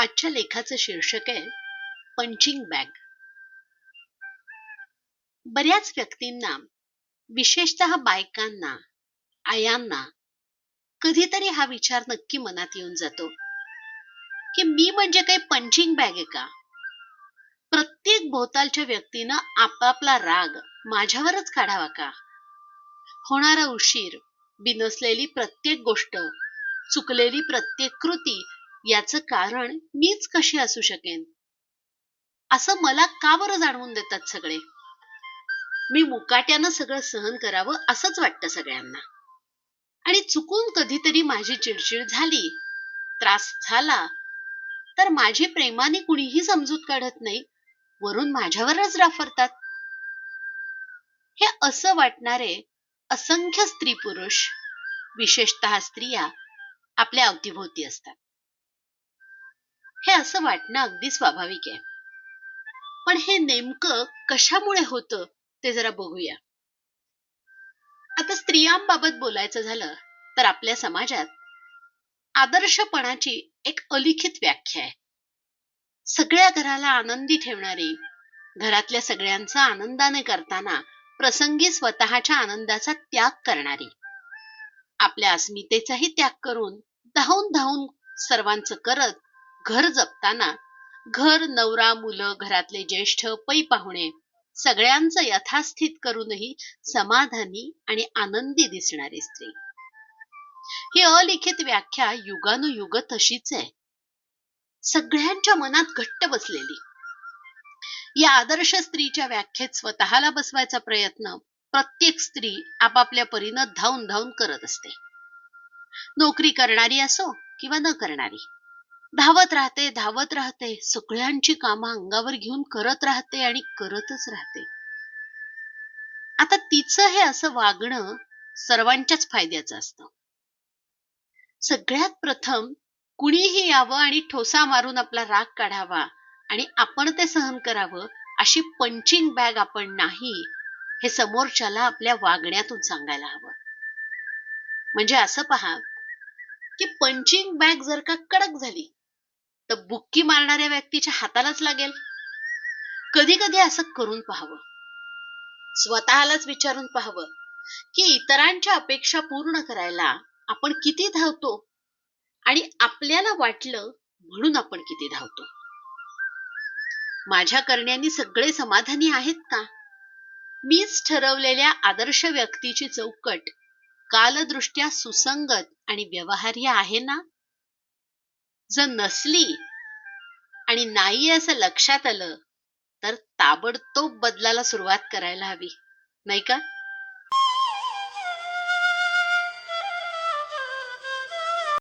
आजच्या लेखाचं शीर्षक आहे पंचिंग बॅग. बऱ्याच व्यक्तींना विशेषतः बायकांना आयांना कधीतरी हा विचार नक्की मनात येऊन जातो की मी म्हणजे काही पंचिंग बॅग आहे का? प्रत्येक भोवतालच्या व्यक्तीनं आपापला राग माझ्यावरच काढावा का? होणारा उशीर बिनसलेली प्रत्येक गोष्ट चुकलेली प्रत्येक कृती याचं कारण मीच कशी असू शकेन? असं मला का बरं जाणवून देतात सगळे? मी मुकाट्यानं सगळं सहन करावं असंच वाटतं सगळ्यांना. आणि चुकून कधीतरी माझी चिडचिड झाली त्रास झाला तर माझी प्रेमाने कुणीही समजूत काढत नाही वरून माझ्यावरच राफरतात हे असं वाटणारे असंख्य स्त्री पुरुष विशेषतः स्त्रिया आपल्या अवतीभोवती असतात. असं वाटणं अगदी स्वाभाविक आहे. पण हे नेमकं कशामुळे होतं ते जरा बघूया. आता स्त्रियांबाबत बोलायचं झालं तर आपल्या समाजात आदर्शपणाची एक अलिखित व्याख्या आहे. सगळ्या घराला आनंदी ठेवणारी घरातल्या सगळ्यांचा आनंदाने करताना प्रसंगी स्वतःच्या आनंदाचा त्याग करणारी आपल्या अस्मितेचाही त्याग करून धावून धावून सर्वांचं करत घर जपताना घर नवरा मुलं घरातले ज्येष्ठ पै पाहुणे सगळ्यांचं यथास्थित करूनही समाधानी आणि आनंदी दिसणारी स्त्री. ही अलिखित व्याख्या युगानुयुग तशीच आहे. सगळ्यांच्या मनात घट्ट बसलेली. या आदर्श स्त्रीच्या व्याख्येत स्वतःला बसवायचा प्रयत्न प्रत्येक स्त्री आपापल्या परीनं धावून धावून करत असते. नोकरी करणारी असो किंवा न करणारी. धावत राहते धावत राहते. सगळ्यांची कामं अंगावर घेऊन करत राहते आणि करतच राहते. आता तिचं हे असं वागणं सर्वांच्याच फायद्याचं असतं. सगळ्यात प्रथम कुणीही यावं आणि ठोसा मारून आपला राग काढावा आणि आपण ते सहन करावं अशी पंचिंग बॅग आपण नाही हे समोरच्याला आपल्या वागण्यातून सांगायला हवं. म्हणजे असं पहा की पंचिंग बॅग जर का कडक झाली तर बुक्की मारणाऱ्या व्यक्तीच्या हातालाच लागेल. कधी कधी असं करून पाहावं. स्वतःलाच विचारून पाहावं की इतरांच्या अपेक्षा पूर्ण करायला आपण किती धावतो आणि आपल्याला वाटलं म्हणून आपण किती धावतो. माझ्या करण्यानी सगळे समाधानी आहेत का? मीच ठरवलेल्या आदर्श व्यक्तीची चौकट कालदृष्ट्या सुसंगत आणि व्यवहार्य आहे ना? जर नसली आणि नाही असं लक्षात आलं तर ताबडतोब बदलाला सुरुवात करायला हवी. नाही का?